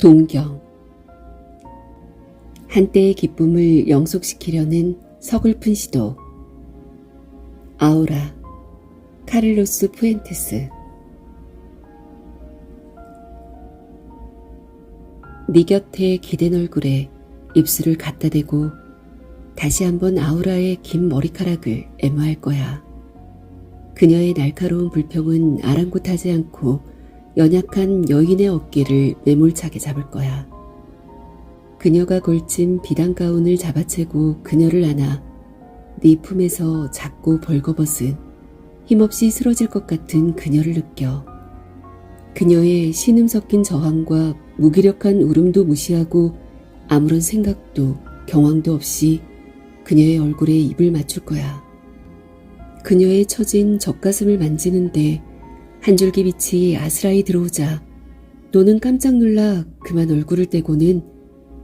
동경. 한때의 기쁨을 영속시키려는 서글픈 시도. 아우라 카를로스 푸엔테스. 네 곁에 기댄 얼굴에 입술을 갖다 대고 다시 한번 아우라의 긴 머리카락을 애무할 거야. 그녀의 날카로운 불평은 아랑곳하지 않고 연약한 여인의 어깨를 매몰차게 잡을 거야. 그녀가 걸친 비단 가운을 잡아채고 그녀를 안아 네 품에서 작고 벌거벗은 힘없이 쓰러질 것 같은 그녀를 느껴. 그녀의 신음 섞인 저항과 무기력한 울음도 무시하고 아무런 생각도 경황도 없이 그녀의 얼굴에 입을 맞출 거야. 그녀의 처진 젖가슴을 만지는데 한 줄기 빛이 아스라이 들어오자 너는 깜짝 놀라 그만 얼굴을 떼고는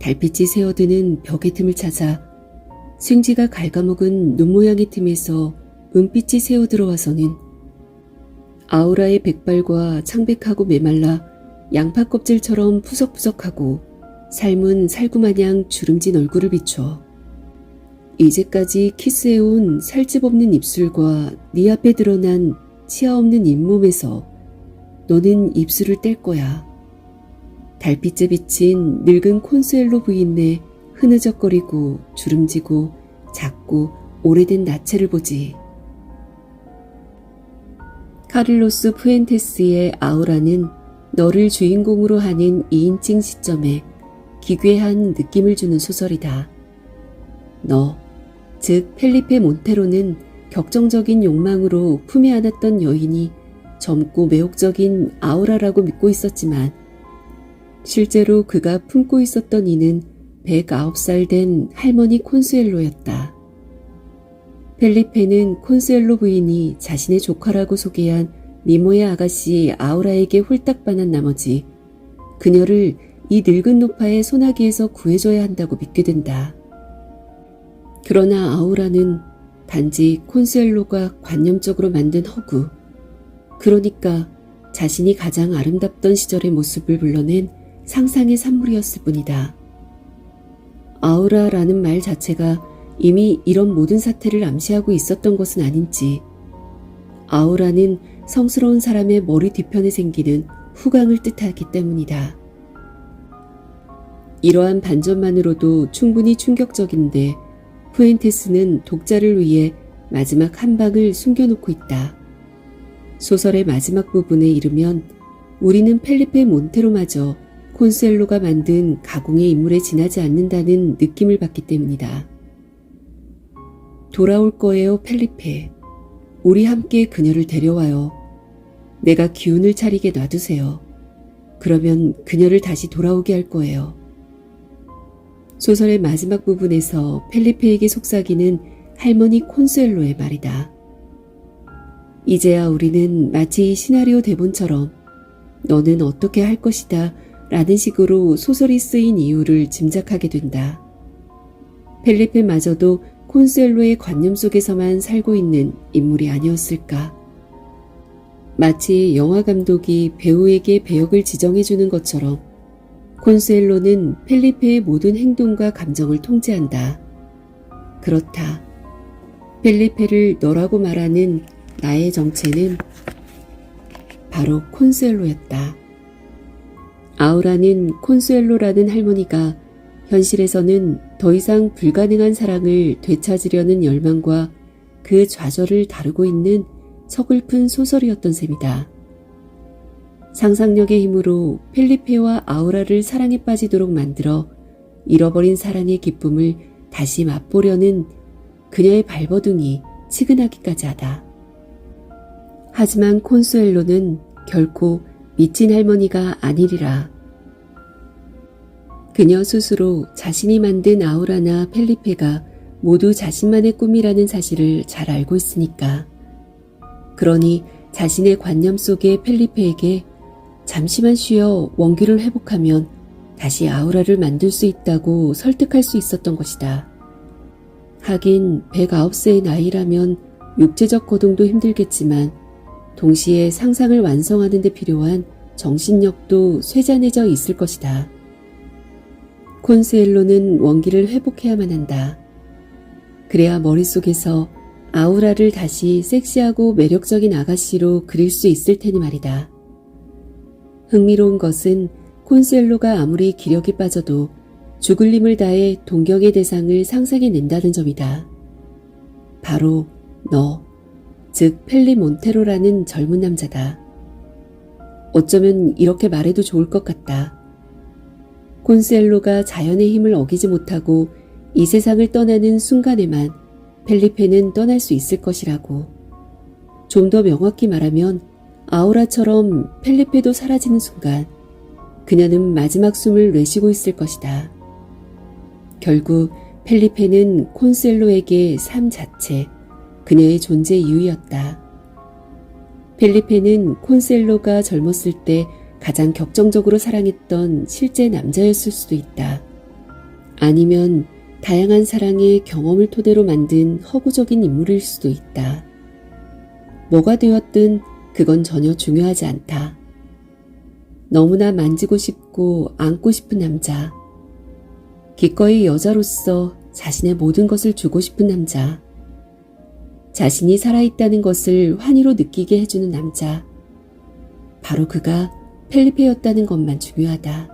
달빛이 새어드는 벽의 틈을 찾아 생쥐가 갉아먹은 눈 모양의 틈에서 은빛이 새어 들어와서는 아우라의 백발과 창백하고 메말라 양파 껍질처럼 푸석푸석하고 삶은 살구마냥 주름진 얼굴을 비춰 이제까지 키스해온 살집 없는 입술과 네 앞에 드러난 치아 없는 잇몸에서 너는 입술을 뗄 거야. 달빛에 비친 늙은 콘수엘로 부인네 흐느적거리고 주름지고 작고 오래된 나체를 보지. 카를로스 푸엔테스의 아우라는 너를 주인공으로 하는 2인칭 시점에 기괴한 느낌을 주는 소설이다. 너, 즉 펠리페 몬테로는 격정적인 욕망으로 품에 안았던 여인이 젊고 매혹적인 아우라라고 믿고 있었지만 실제로 그가 품고 있었던 이는 109살 된 할머니 콘수엘로였다. 펠리페는 콘수엘로 부인이 자신의 조카라고 소개한 미모의 아가씨 아우라에게 홀딱 반한 나머지 그녀를 이 늙은 노파의 소나기에서 구해줘야 한다고 믿게 된다. 그러나 아우라는 단지 콘수엘로가 관념적으로 만든 허구, 그러니까 자신이 가장 아름답던 시절의 모습을 불러낸 상상의 산물이었을 뿐이다. 아우라라는 말 자체가 이미 이런 모든 사태를 암시하고 있었던 것은 아닌지, 아우라는 성스러운 사람의 머리 뒤편에 생기는 후광을 뜻하기 때문이다. 이러한 반전만으로도 충분히 충격적인데 푸엔테스는 독자를 위해 마지막 한 방을 숨겨놓고 있다. 소설의 마지막 부분에 이르면 우리는 펠리페 몬테로마저 콘셀로가 만든 가공의 인물에 지나지 않는다는 느낌을 받기 때문이다. 돌아올 거예요, 펠리페. 우리 함께 그녀를 데려와요. 내가 기운을 차리게 놔두세요. 그러면 그녀를 다시 돌아오게 할 거예요. 소설의 마지막 부분에서 펠리페에게 속삭이는 할머니 콘수엘로의 말이다. 이제야 우리는 마치 시나리오 대본처럼 너는 어떻게 할 것이다 라는 식으로 소설이 쓰인 이유를 짐작하게 된다. 펠리페마저도 콘수엘로의 관념 속에서만 살고 있는 인물이 아니었을까. 마치 영화 감독이 배우에게 배역을 지정해주는 것처럼 콘수엘로는 펠리페의 모든 행동과 감정을 통제한다. 그렇다. 펠리페를 너라고 말하는 나의 정체는 바로 콘수엘로였다. 아우라는 콘수엘로라는 할머니가 현실에서는 더 이상 불가능한 사랑을 되찾으려는 열망과 그 좌절을 다루고 있는 서글픈 소설이었던 셈이다. 상상력의 힘으로 펠리페와 아우라를 사랑에 빠지도록 만들어 잃어버린 사랑의 기쁨을 다시 맛보려는 그녀의 발버둥이 치근하기까지 하다. 하지만 콘수엘로는 결코 미친 할머니가 아니리라. 그녀 스스로 자신이 만든 아우라나 펠리페가 모두 자신만의 꿈이라는 사실을 잘 알고 있으니까. 그러니 자신의 관념 속의 펠리페에게 잠시만 쉬어 원기를 회복하면 다시 아우라를 만들 수 있다고 설득할 수 있었던 것이다. 하긴 109세의 나이라면 육체적 거동도 힘들겠지만 동시에 상상을 완성하는 데 필요한 정신력도 쇠잔해져 있을 것이다. 콘스엘로는 원기를 회복해야만 한다. 그래야 머릿속에서 아우라를 다시 섹시하고 매력적인 아가씨로 그릴 수 있을 테니 말이다. 흥미로운 것은 콘셀로가 아무리 기력이 빠져도 죽을 힘을 다해 동경의 대상을 상상해낸다는 점이다. 바로 너, 즉 펠리 몬테로라는 젊은 남자다. 어쩌면 이렇게 말해도 좋을 것 같다. 콘셀로가 자연의 힘을 어기지 못하고 이 세상을 떠나는 순간에만 펠리페는 떠날 수 있을 것이라고. 좀 더 명확히 말하면 아우라처럼 펠리페도 사라지는 순간 그녀는 마지막 숨을 내쉬고 있을 것이다. 결국 펠리페는 콘셀로에게 삶 자체, 그녀의 존재 이유였다. 펠리페는 콘셀로가 젊었을 때 가장 격정적으로 사랑했던 실제 남자였을 수도 있다. 아니면 다양한 사랑의 경험을 토대로 만든 허구적인 인물일 수도 있다. 뭐가 되었든 그건 전혀 중요하지 않다. 너무나 만지고 싶고 안고 싶은 남자. 기꺼이 여자로서 자신의 모든 것을 주고 싶은 남자. 자신이 살아있다는 것을 환희로 느끼게 해주는 남자. 바로 그가 펠리페였다는 것만 중요하다.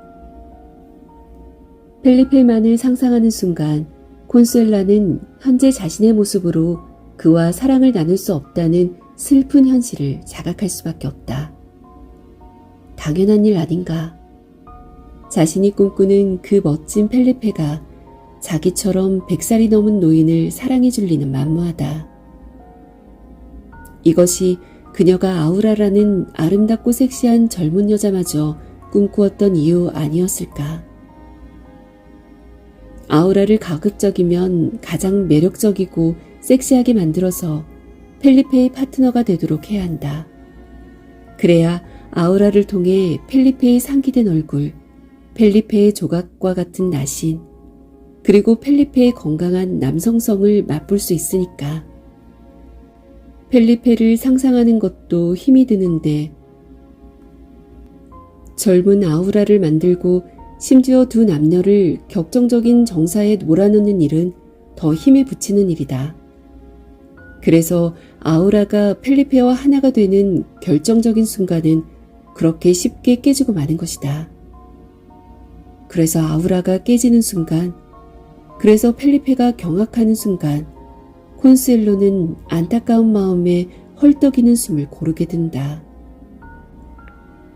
펠리페만을 상상하는 순간 콘수엘라는 현재 자신의 모습으로 그와 사랑을 나눌 수 없다는 슬픈 현실을 자각할 수밖에 없다. 당연한 일 아닌가. 자신이 꿈꾸는 그 멋진 펠리페가 자기처럼 백살이 넘은 노인을 사랑해 줄 리는 만무하다. 이것이 그녀가 아우라라는 아름답고 섹시한 젊은 여자마저 꿈꾸었던 이유 아니었을까. 아우라를 가급적이면 가장 매력적이고 섹시하게 만들어서 펠리페의 파트너가 되도록 해야 한다. 그래야 아우라를 통해 펠리페의 상기된 얼굴, 펠리페의 조각과 같은 나신, 그리고 펠리페의 건강한 남성성을 맛볼 수 있으니까. 펠리페를 상상하는 것도 힘이 드는데, 젊은 아우라를 만들고 심지어 두 남녀를 격정적인 정사에 몰아넣는 일은 더 힘에 붙이는 일이다. 그래서 아우라가 펠리페와 하나가 되는 결정적인 순간은 그렇게 쉽게 깨지고 마는 것이다. 그래서 아우라가 깨지는 순간, 그래서 펠리페가 경악하는 순간, 콘셀로는 안타까운 마음에 헐떡이는 숨을 고르게 된다.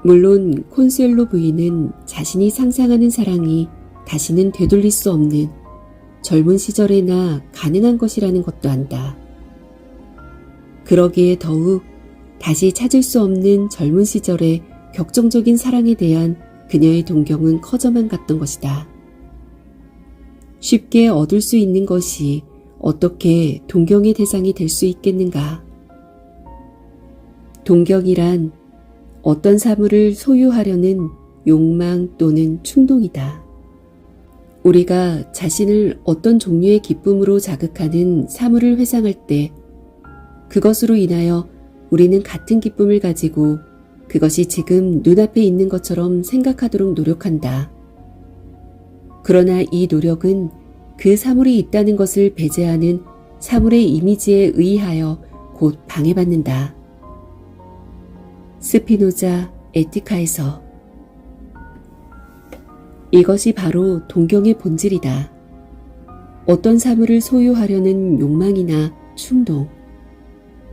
물론 콘셀로 부인은 자신이 상상하는 사랑이 다시는 되돌릴 수 없는 젊은 시절에나 가능한 것이라는 것도 안다. 그러기에 더욱 다시 찾을 수 없는 젊은 시절의 격정적인 사랑에 대한 그녀의 동경은 커져만 갔던 것이다. 쉽게 얻을 수 있는 것이 어떻게 동경의 대상이 될 수 있겠는가? 동경이란 어떤 사물을 소유하려는 욕망 또는 충동이다. 우리가 자신을 어떤 종류의 기쁨으로 자극하는 사물을 회상할 때 그것으로 인하여 우리는 같은 기쁨을 가지고 그것이 지금 눈앞에 있는 것처럼 생각하도록 노력한다. 그러나 이 노력은 그 사물이 있다는 것을 배제하는 사물의 이미지에 의하여 곧 방해받는다. 스피노자 에티카에서 이것이 바로 동경의 본질이다. 어떤 사물을 소유하려는 욕망이나 충동.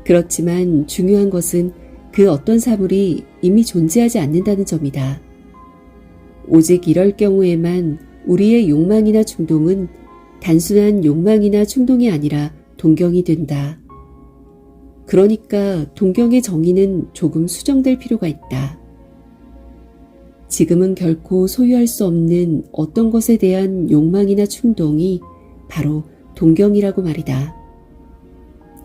그렇지만 중요한 것은 그 어떤 사물이 이미 존재하지 않는다는 점이다. 오직 이럴 경우에만 우리의 욕망이나 충동은 단순한 욕망이나 충동이 아니라 동경이 된다. 그러니까 동경의 정의는 조금 수정될 필요가 있다. 지금은 결코 소유할 수 없는 어떤 것에 대한 욕망이나 충동이 바로 동경이라고 말이다.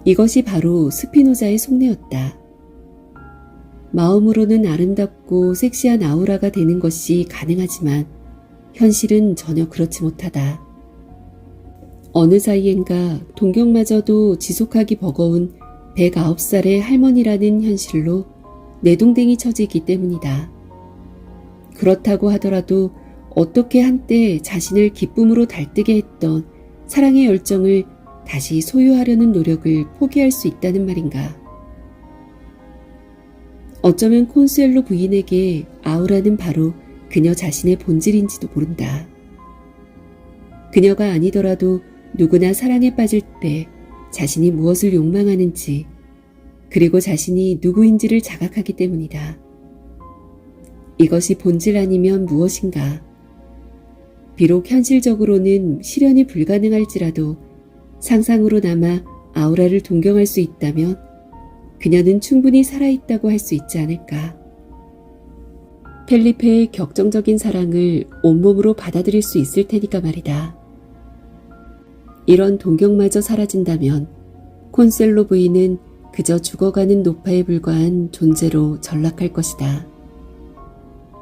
이것이 바로 스피노자의 속내였다. 마음으로는 아름답고 섹시한 아우라가 되는 것이 가능하지만 현실은 전혀 그렇지 못하다. 어느 사이엔가 동경마저도 지속하기 버거운 109살의 할머니라는 현실로 내동댕이 쳐지기 때문이다. 그렇다고 하더라도 어떻게 한때 자신을 기쁨으로 달뜨게 했던 사랑의 열정을 다시 소유하려는 노력을 포기할 수 있다는 말인가? 어쩌면 콘수엘로 부인에게 아우라는 바로 그녀 자신의 본질인지도 모른다. 그녀가 아니더라도 누구나 사랑에 빠질 때 자신이 무엇을 욕망하는지 그리고 자신이 누구인지를 자각하기 때문이다. 이것이 본질 아니면 무엇인가? 비록 현실적으로는 실현이 불가능할지라도 상상으로 남아 아우라를 동경할 수 있다면 그녀는 충분히 살아있다고 할 수 있지 않을까. 펠리페의 격정적인 사랑을 온몸으로 받아들일 수 있을 테니까 말이다. 이런 동경마저 사라진다면 콘셀로 부인은 그저 죽어가는 노파에 불과한 존재로 전락할 것이다.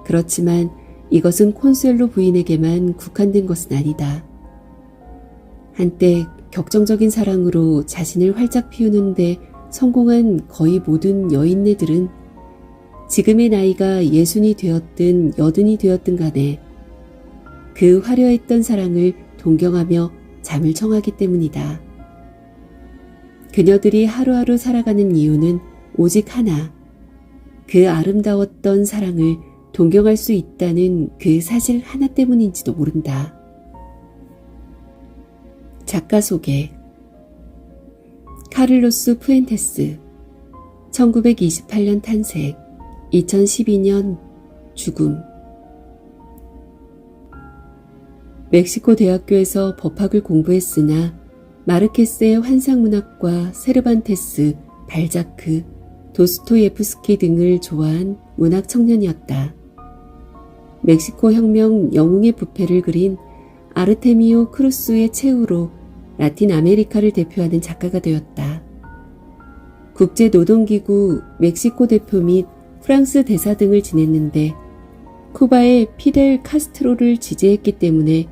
그렇지만 이것은 콘셀로 부인에게만 국한된 것은 아니다. 한때 격정적인 사랑으로 자신을 활짝 피우는데 성공한 거의 모든 여인네들은 지금의 나이가 예순이 되었든 여든이 되었든 간에 그 화려했던 사랑을 동경하며 잠을 청하기 때문이다. 그녀들이 하루하루 살아가는 이유는 오직 하나. 그 아름다웠던 사랑을 동경할 수 있다는 그 사실 하나 때문인지도 모른다. 작가 소개 카를로스 푸엔테스 1928년 탄생 2012년 죽음 멕시코 대학교에서 법학을 공부했으나 마르케스의 환상문학과 세르반테스, 발자크, 도스토예프스키 등을 좋아한 문학 청년이었다. 멕시코 혁명 영웅의 부패를 그린 아르테미오 크루스의 최후로 라틴 아메리카를 대표하는 작가가 되었다. 국제노동기구 멕시코 대표 및 프랑스 대사 등을 지냈는데 쿠바의 피델 카스트로를 지지했기 때문에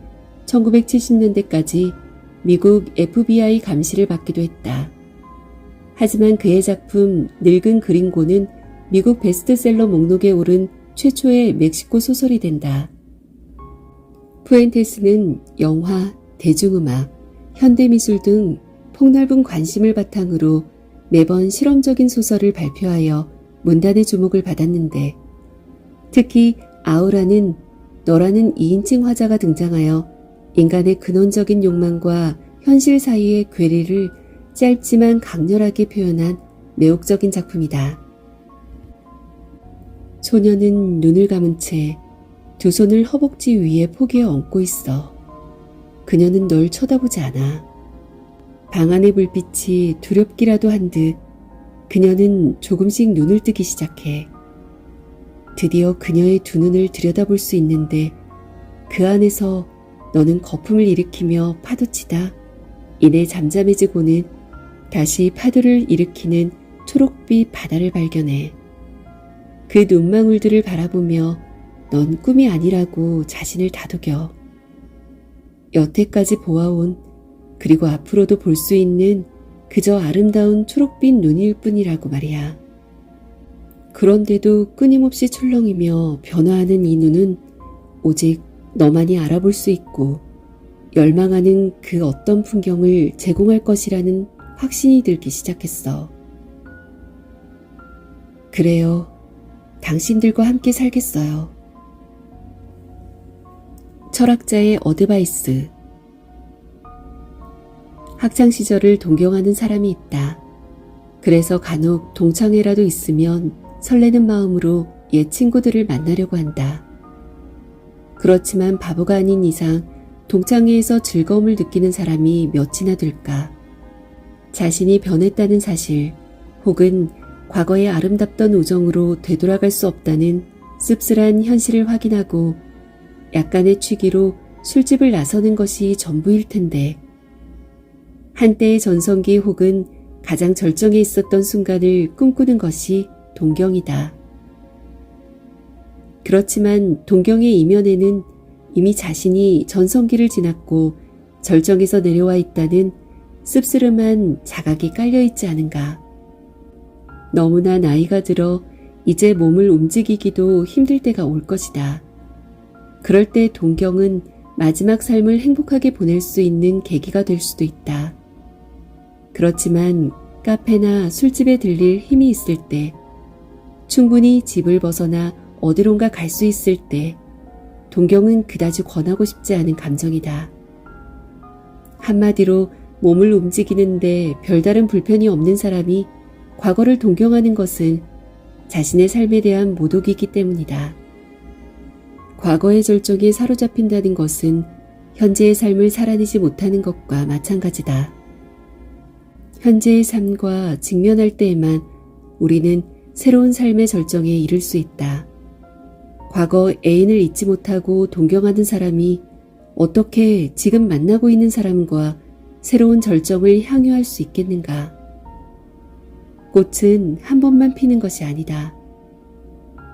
1970년대까지 미국 FBI 감시를 받기도 했다. 하지만 그의 작품 늙은 그린고는 미국 베스트셀러 목록에 오른 최초의 멕시코 소설이 된다. 푸엔테스는 영화, 대중음악, 현대미술 등 폭넓은 관심을 바탕으로 매번 실험적인 소설을 발표하여 문단의 주목을 받았는데 특히 아우라는 너라는 2인칭 화자가 등장하여 인간의 근원적인 욕망과 현실 사이의 괴리를 짧지만 강렬하게 표현한 매혹적인 작품이다. 소녀는 눈을 감은 채 두 손을 허벅지 위에 포개에 얹고 있어. 그녀는 널 쳐다보지 않아. 방 안의 불빛이 두렵기라도 한 듯 그녀는 조금씩 눈을 뜨기 시작해. 드디어 그녀의 두 눈을 들여다볼 수 있는데 그 안에서 너는 거품을 일으키며 파도치다. 이내 잠잠해지고는 다시 파도를 일으키는 초록빛 바다를 발견해. 그 눈망울들을 바라보며 넌 꿈이 아니라고 자신을 다독여. 여태까지 보아온 그리고 앞으로도 볼 수 있는 그저 아름다운 초록빛 눈일 뿐이라고 말이야. 그런데도 끊임없이 출렁이며 변화하는 이 눈은 오직 너만이 알아볼 수 있고 열망하는 그 어떤 풍경을 제공할 것이라는 확신이 들기 시작했어. 그래요. 당신들과 함께 살겠어요. 철학자의 어드바이스. 학창시절을 동경하는 사람이 있다. 그래서 간혹 동창회라도 있으면 설레는 마음으로 옛 친구들을 만나려고 한다. 그렇지만 바보가 아닌 이상 동창회에서 즐거움을 느끼는 사람이 몇이나 될까? 자신이 변했다는 사실 혹은 과거의 아름답던 우정으로 되돌아갈 수 없다는 씁쓸한 현실을 확인하고 약간의 취기로 술집을 나서는 것이 전부일 텐데 한때의 전성기 혹은 가장 절정에 있었던 순간을 꿈꾸는 것이 동경이다. 그렇지만 동경의 이면에는 이미 자신이 전성기를 지났고 절정에서 내려와 있다는 씁쓸함한 자각이 깔려 있지 않은가. 너무나 나이가 들어 이제 몸을 움직이기도 힘들 때가 올 것이다. 그럴 때 동경은 마지막 삶을 행복하게 보낼 수 있는 계기가 될 수도 있다. 그렇지만 카페나 술집에 들릴 힘이 있을 때, 충분히 집을 벗어나 어디론가 갈 수 있을 때, 동경은 그다지 권하고 싶지 않은 감정이다. 한마디로 몸을 움직이는데 별다른 불편이 없는 사람이 과거를 동경하는 것은 자신의 삶에 대한 모독이기 때문이다. 과거의 절정에 사로잡힌다는 것은 현재의 삶을 살아내지 못하는 것과 마찬가지다. 현재의 삶과 직면할 때에만 우리는 새로운 삶의 절정에 이를 수 있다. 과거 애인을 잊지 못하고 동경하는 사람이 어떻게 지금 만나고 있는 사람과 새로운 절정을 향유할 수 있겠는가? 꽃은 한 번만 피는 것이 아니다.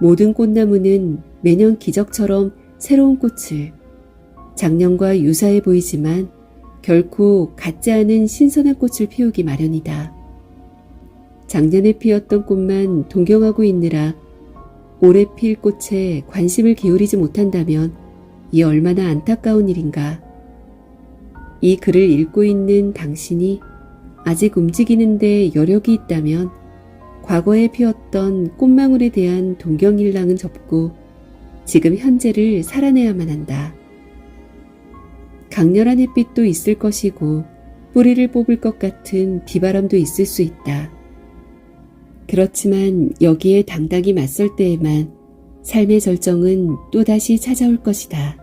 모든 꽃나무는 매년 기적처럼 새로운 꽃을 작년과 유사해 보이지만 결코 같지 않은 신선한 꽃을 피우기 마련이다. 작년에 피었던 꽃만 동경하고 있느라 올해 필 꽃에 관심을 기울이지 못한다면 이 얼마나 안타까운 일인가. 이 글을 읽고 있는 당신이 아직 움직이는데 여력이 있다면 과거에 피었던 꽃망울에 대한 동경일랑은 접고 지금 현재를 살아내야만 한다. 강렬한 햇빛도 있을 것이고 뿌리를 뽑을 것 같은 비바람도 있을 수 있다. 그렇지만 여기에 당당히 맞설 때에만 삶의 절정은 또다시 찾아올 것이다.